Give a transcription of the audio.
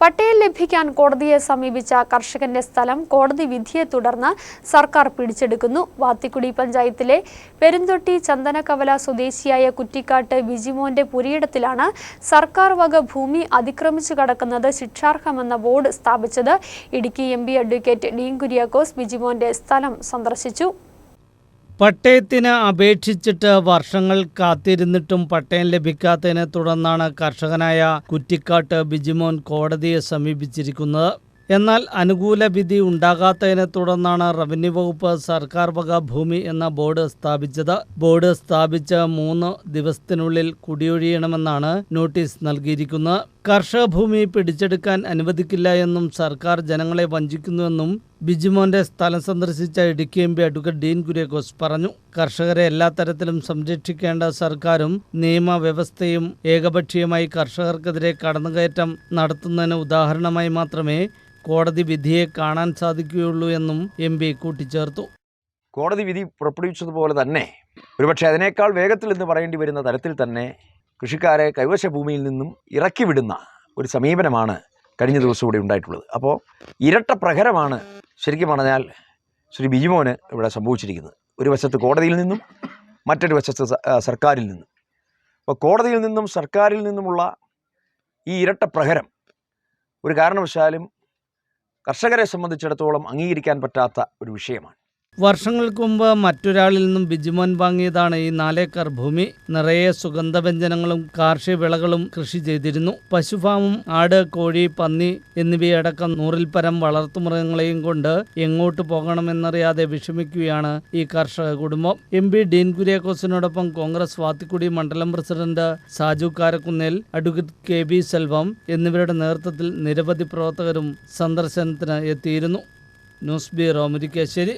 പട്ടയം ലഭിക്കാൻ കോടതിയെ സമീപിച്ച കർഷകന്റെ സ്ഥലം കോടതി വിധിയെ തുടർന്ന് സർക്കാർ പിടിച്ചെടുക്കുന്നു. വാത്തിക്കുടി പഞ്ചായത്തിലെ പെരുന്തൊട്ടി ചന്ദനകവല സ്വദേശിയായ കുറ്റിക്കാട്ട് ബിജിമോന്റെ പുരിയിടത്തിലാണ് സർക്കാർ വക ഭൂമി അതിക്രമിച്ചു കടക്കുന്നത് ശിക്ഷാർഹമെന്ന ബോർഡ് സ്ഥാപിച്ചത്. ഇടുക്കി എം അഡ്വക്കേറ്റ് ഡീൻ കുര്യാക്കോസ് ബിജിമോന്റെ സ്ഥലം സന്ദർശിച്ചു. പട്ടയത്തിന് അപേക്ഷിച്ചിട്ട് വർഷങ്ങൾ കാത്തിരുന്നിട്ടും പട്ടയം ലഭിക്കാത്തതിനെ തുടർന്നാണ് കർഷകനായ കുറ്റിക്കാട്ട് ബിജിമോൻ കോടതിയെ സമീപിച്ചിരിക്കുന്നത്. എന്നാൽ അനുകൂല വിധി ഉണ്ടാകാത്തതിനെ തുടർന്നാണ് റവന്യൂ വകുപ്പ് സർക്കാർ വക ഭൂമി എന്ന ബോർഡ് സ്ഥാപിച്ചത്. ബോർഡ് സ്ഥാപിച്ച് മൂന്ന് ദിവസത്തിനുള്ളിൽ കുടിയൊഴിയണമെന്നാണ് നോട്ടീസ് നൽകിയിരിക്കുന്നത്. കർഷക ഭൂമി പിടിച്ചെടുക്കാൻ അനുവദിക്കില്ല എന്നും സർക്കാർ ജനങ്ങളെ വഞ്ചിക്കുന്നുവെന്നും ബിജിമോന്റെ സ്ഥലം സന്ദർശിച്ച Idukki M P advocate Dean Kuriakose പറഞ്ഞു കർഷകരെ എല്ലാ തരത്തിലും സംരക്ഷിക്കേണ്ട സർക്കാരും നിയമവ്യവസ്ഥയും ഏകപക്ഷീയമായി കർഷകർക്കെതിരെ കടന്നുകയറ്റം നടത്തുന്നതിന് ഉദാഹരണമായി മാത്രമേ കോടതി വിധിയെ കാണാൻ സാധിക്കുകയുള്ളൂ എന്നും എം പി കൂട്ടിച്ചേർത്തു. കോടതി വിധി പുറപ്പെടുവിച്ചതുപോലെ തന്നെ ഒരുപക്ഷെ അതിനേക്കാൾ വേഗത്തിൽ എന്ന് പറയേണ്ടി വരുന്ന തരത്തിൽ തന്നെ കൃഷിക്കാരെ കൈവശ ഭൂമിയിൽ നിന്നും ഇറക്കി വിടുന്ന ഒരു സമീപനമാണ് കഴിഞ്ഞ ദിവസം ഇവിടെ ഉണ്ടായിട്ടുള്ളത്. അപ്പോൾ ഇരട്ട പ്രഹരമാണ് ശരിക്കും പറഞ്ഞാൽ ശ്രീ ബിജിമോന് ഇവിടെ സംഭവിച്ചിരിക്കുന്നത്. ഒരു വശത്ത് കോടതിയിൽ നിന്നും മറ്റൊരു വശത്ത് സർക്കാരിൽ നിന്നും. അപ്പോൾ കോടതിയിൽ നിന്നും സർക്കാരിൽ നിന്നുമുള്ള ഈ ഇരട്ട പ്രഹരം ഒരു കാരണവശാലും കർഷകരെ സംബന്ധിച്ചിടത്തോളം അംഗീകരിക്കാൻ പറ്റാത്ത ഒരു വിഷയമാണ്. വർഷങ്ങൾക്ക് മുമ്പ് മറ്റൊരാളിൽ നിന്നും ബിജിമോൻ വാങ്ങിയതാണ് ഈ നാലേക്കർ ഭൂമി. നിറയെ സുഗന്ധവ്യഞ്ജനങ്ങളും കാർഷിക വിളകളും കൃഷി ചെയ്തിരുന്നു. പശുഫാമും ആട് കോഴി പന്നി എന്നിവയടക്കം നൂറിൽ പരം വളർത്തുമൃഗങ്ങളെയും കൊണ്ട് എങ്ങോട്ട് പോകണമെന്നറിയാതെ വിഷമിക്കുകയാണ് ഈ കർഷക കുടുംബം. എം പി ഡീൻ കുര്യാക്കോസിനോടൊപ്പം കോൺഗ്രസ് വാത്തിക്കുടി മണ്ഡലം president Saju Karakkunnel advocate K B Selvam എന്നിവരുടെ നേതൃത്വത്തിൽ നിരവധി പ്രവർത്തകരും സന്ദർശനത്തിന് എത്തിയിരുന്നു. News bureau Murickassery.